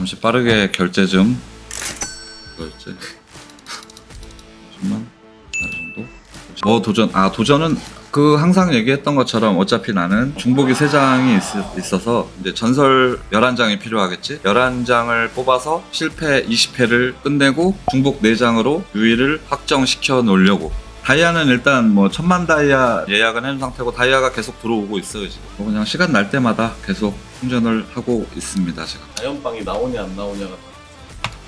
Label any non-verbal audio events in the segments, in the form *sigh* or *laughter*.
잠시 빠르게 결제 좀. 결제. 잠깐만. 이 정도. 뭐 도전? 아 도전은 그 항상 얘기했던 것처럼 어차피 나는 중복이 3장이 있, 어서 이제 전설 11장이 필요하겠지 11장을 뽑아서 실패 20회를 끝내고 중복 4장으로 유의를 확정시켜 놓으려고 다이아는 일단 뭐 천만 다이아 예약은 해놓은 상태고 다이아가 계속 들어오고 있어요 지금. 뭐 그냥 시간 날 때마다 계속 충전을 하고 있습니다 지금. 자연빵이 나오냐 안 나오냐가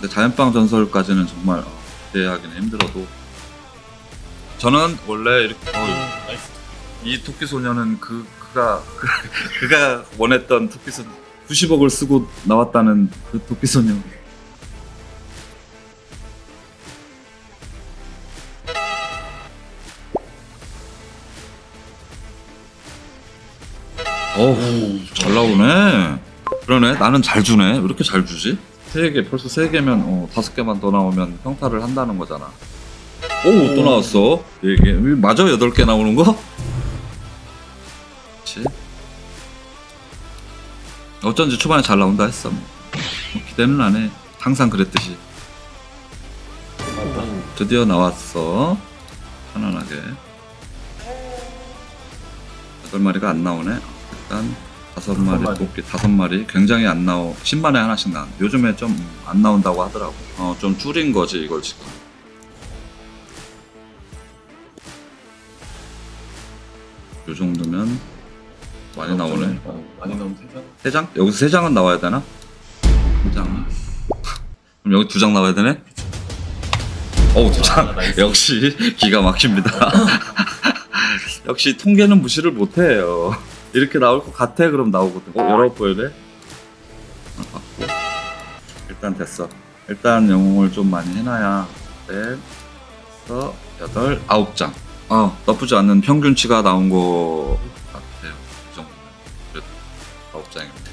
근데 자연빵 전설까지는 정말 어, 기대하기는 힘들어도 저는 원래 이렇게 어, 나이스. 이 토끼 소녀는 그 그가 그, 그가 원했던 토끼 소녀 90억을 쓰고 나왔다는 그 토끼 소녀 어우 잘 나오네. 그러네. 나는 잘 주네. 왜 이렇게 잘 주지? 세개 벌써 세 개면 어, 다섯 개만 더 나오면 평타를 한다는 거잖아. 오또 나왔어. 네개. 맞아? 여덟 개 나오는 거? 그치? 어쩐지 초반에 잘 나온다 했어 뭐. 뭐 기대는 안해. 항상 그랬듯이. 드디어 나왔어. 편안하게. 여덟 마리가 안 나오네 일단 다섯 마리. 뽑기 다섯 마리 굉장히 안 나오 10만에 하나씩 나 요즘에 좀 안 나온다고 하더라고 어 좀 줄인 거지 이걸 지금 요 정도면 많이 나오네 어, 많이 나오면 세상 세 장? 여기서 세 장은 나와야 되나? 두 장. 그럼 여기 두장 나와야 되네? 어우, 두 장. 아. 역시 기가 막힙니다. *laughs* 역시 통계는 무시를 못해요. 이렇게 나올 것 같아, 그럼 나오거든. 어, 돼? 아, 맞고. 일단 됐어. 일단 영웅을 좀 많이 해놔야. 넷, 다섯, 여덟, 아홉 장. 어, 나쁘지 않은 평균치가 나온 것 같아요. 이 정도면. 그래도 아홉 장입니다.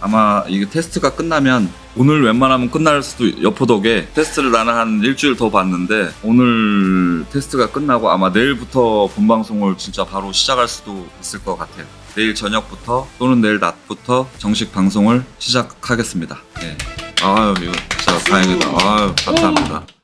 아마 이게 테스트가 끝나면 오늘 웬만하면 끝날 수도 여포덕에 테스트를 나는 한 일주일 더 봤는데 오늘 테스트가 끝나고 아마 내일부터 본방송을 진짜 바로 시작할 수도 있을 것 같아요. 내일 저녁부터 또는 내일 낮부터 정식 방송을 시작하겠습니다. 예. 아유 이거 진짜 다행이다. 아유 감사합니다.